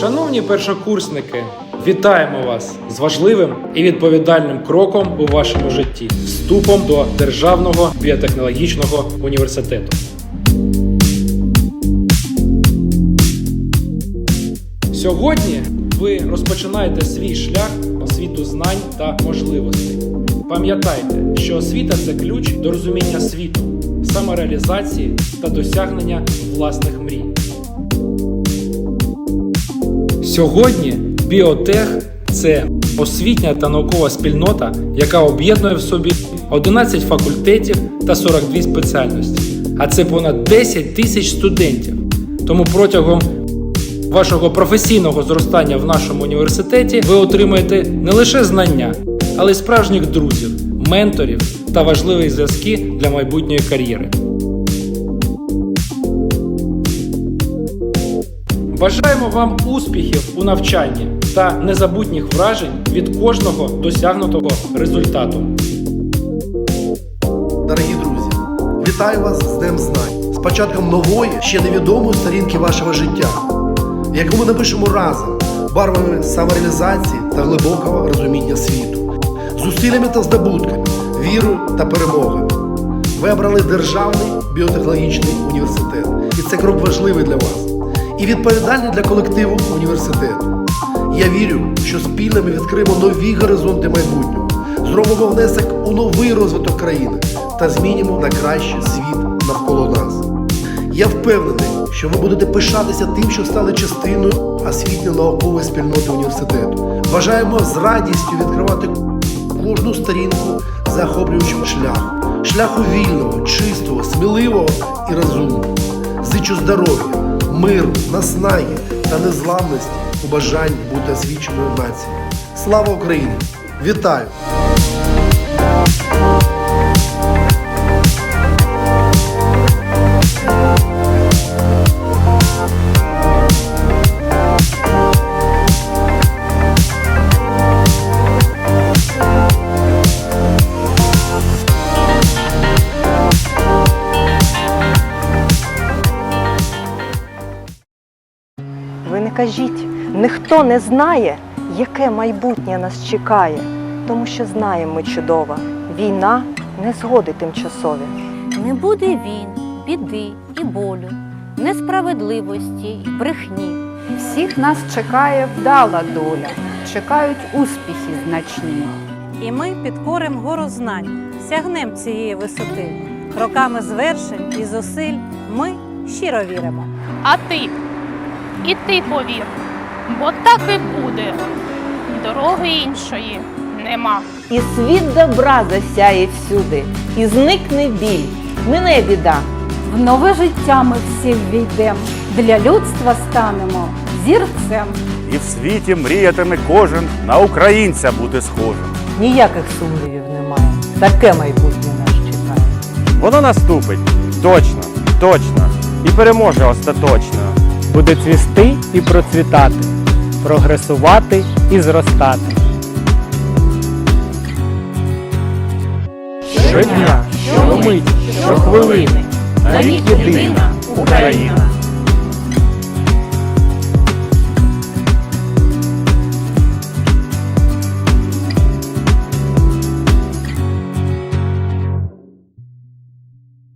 Шановні першокурсники, вітаємо вас з важливим і відповідальним кроком у вашому житті вступом до Державного біотехнологічного університету. Сьогодні ви розпочинаєте свій шлях освіту знань та можливостей. Пам'ятайте, що освіта це ключ до розуміння світу, самореалізації та досягнення власних мрій. Сьогодні біотех це освітня та наукова спільнота, яка об'єднує в собі 11 факультетів та 42 спеціальності. А це понад 10 тисяч студентів. Тому протягом вашого професійного зростання в нашому університеті ви отримаєте не лише знання, але й справжніх друзів, менторів та важливі зв'язки для майбутньої кар'єри. Бажаємо вам успіхів у навчанні та незабутніх вражень від кожного досягнутого результату. Дорогі друзі, вітаю вас з Днем Знань, з початком нової, ще невідомої сторінки вашого життя, яку ми напишемо разом барвами самореалізації та глибокого розуміння світу, зусиллями та здобутками, вірою та перемогами. Ви обрали Державний біотехнологічний університет, і це крок важливий для вас і відповідальний для колективу університету. Я вірю, що спільно ми відкриємо нові горизонти майбутнього, зробимо внесок у новий розвиток країни та змінимо на краще світ навколо нас. Я впевнений, що ви будете пишатися тим, що стали частиною освітньо-наукової спільноти університету. Бажаємо з радістю відкривати кожну сторінку захоплюючого шляху, шляху вільного, чистого, сміливого і розумного. Зичу здоров'я, миру, наснаги та незламності у бажанні бути освіченою нацією. Слава Україні! Вітаю! Кажіть, ніхто не знає, яке майбутнє нас чекає, тому що знаємо ми чудово, війна не згоди тимчасові. Не буде війн, біди і болю, несправедливості й брехні. Всіх нас чекає вдала доля, чекають успіхи значні. І ми підкорим гору знань, сягнем цієї висоти. Кроками звершень і зусиль ми щиро віримо. А ти? І ти повір, бо так і буде. Дороги іншої нема. І світ добра засяє всюди, і зникне біль, мине біда. В нове життя ми всі ввійдем, для людства станемо зірцем. І в світі мріятиме кожен на українця бути схожим. Ніяких сумнівів немає. Таке майбутнє нас чекає. Воно наступить точно, точно і переможе остаточно. Буде цвісти і процвітати, прогресувати і зростати. Щодня, щомить, щохвилини, навік єдина Україна.